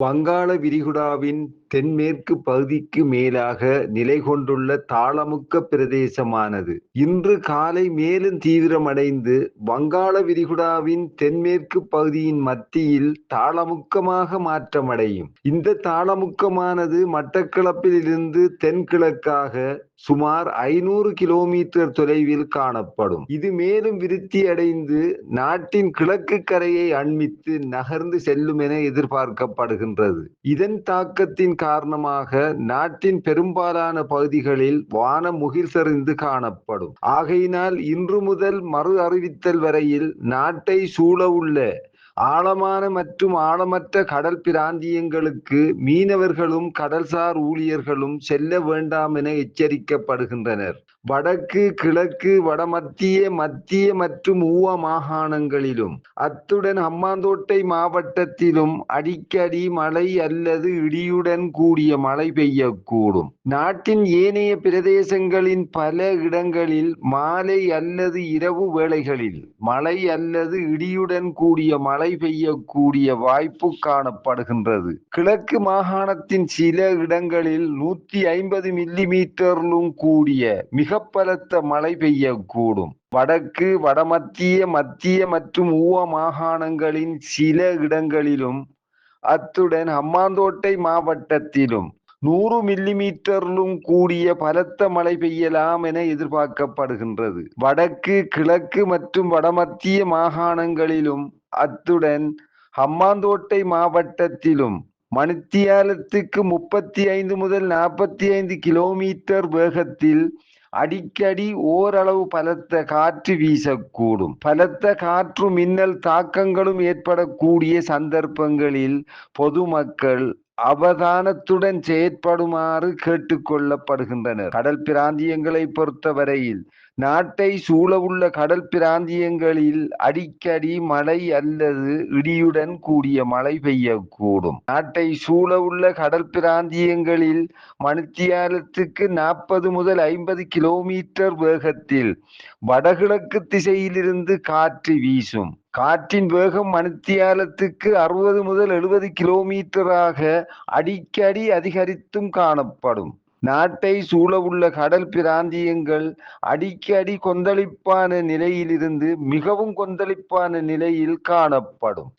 வங்காள விரிகுடாவின் தென்மேற்கு பகுதிக்கு மேலாக நிலை கொண்டுள்ள தாளமுக்க பிரதேசமானது. இன்று காலை மேலும் தீவிரமடைந்து வங்காள விரிகுடாவின் தென்மேற்கு பகுதியின் மத்தியில் தாளமுக்கமாக மாற்றமடையும். இந்த தாளமுக்கமானது மட்டக்களப்பில் இருந்து தென்கிழக்காக சுமார் ஐநூறு கிலோமீட்டர் தொலைவில் காணப்படும். இது மேலும் விருத்தி அடைந்து நாட்டின் கிழக்கு கரையை அண்மித்து நகர்ந்து செல்லும் என எதிர்பார்க்கப்படுகின்றது. இதன் தாக்கத்தின் காரணமாக நாட்டின் பெரும்பாலான பகுதிகளில் வானம் முகில் சரிந்து காணப்படும். ஆகையினால் இன்று முதல் மறு அறிவித்தல் வரையில் நாட்டை சூழ உள்ள ஆழமான மற்றும் ஆழமற்ற கடல் பிராந்தியங்களுக்கு மீனவர்களும் கடல்சார் ஊழியர்களும் செல்ல வேண்டாம் என எச்சரிக்கப்படுகின்றனர். வடக்கு கிழக்கு வடமத்திய மத்திய மற்றும் ஊவ மாகாணங்களிலும் அத்துடன் ஹம்மாந்தோட்டை மாவட்டத்திலும் அடிக்கடி மழை அல்லது இடியுடன் கூடிய மழை பெய்யக்கூடும். நாட்டின் ஏனைய பிரதேசங்களின் பல இடங்களில் மாலை அல்லது இரவு வேளைகளில் மழை அல்லது இடியுடன் கூடிய மழை மழை பெய்யக்கூடிய வாய்ப்பு காணப்படுகின்றது. கிழக்கு மாகாணத்தின் சில இடங்களில் நூத்தி ஐம்பது மில்லி மீட்டரிலும் கூடிய மிக பலத்த மழை பெய்யக்கூடும். வடக்கு வடமத்திய மத்திய மற்றும் ஊவ மாகாணங்களின் சில இடங்களிலும் அத்துடன் அம்மாந்தோட்டை மாவட்டத்திலும் நூறு மில்லி மீட்டரிலும் கூடிய பலத்த மழை பெய்யலாம் என எதிர்பார்க்கப்படுகின்றது. வடக்கு கிழக்கு மற்றும் வடமத்திய மாகாணங்களிலும் அத்துடன் ஹம்மாந்தோட்டை மாவட்டத்திலும் மணித்தியாலத்துக்கு முப்பத்தி ஐந்து முதல் நாற்பத்தி ஐந்து கிலோமீட்டர் வேகத்தில் அடிக்கடி ஓரளவு பலத்த காற்று வீசக்கூடும். பலத்த காற்று மின்னல் தாக்கங்களும் ஏற்படக்கூடிய சந்தர்ப்பங்களில் பொதுமக்கள் அவதானத்துடன் செயற்படுமாறு கேட்டுக்கொள்ளப்படுகின்றனர் கடல் பிராந்தியங்களை பொறுத்தவரையில் நாட்டை சூழவுள்ள கடல் பிராந்தியங்களில் அடிக்கடி மழை அல்லது இடியுடன் கூடிய மழை பெய்யக்கூடும். நாட்டை சூழவுள்ள கடல் பிராந்தியங்களில் மணித்தியாலத்துக்கு நாற்பது முதல் ஐம்பது கிலோமீட்டர் வேகத்தில் வடகிழக்கு திசையிலிருந்து காற்று வீசும். காற்றின் வேகம் மணித்தியாலத்துக்கு அறுபது முதல் எழுபது கிலோமீட்டராக அடிக்கடி அதிகரித்தும் காணப்படும். நாட்டை சூழவுள்ள கடல் பிராந்தியங்கள் அடிக்கடி கொந்தளிப்பான நிலையிலிருந்து மிகவும் கொந்தளிப்பான நிலையில் காணப்படும்.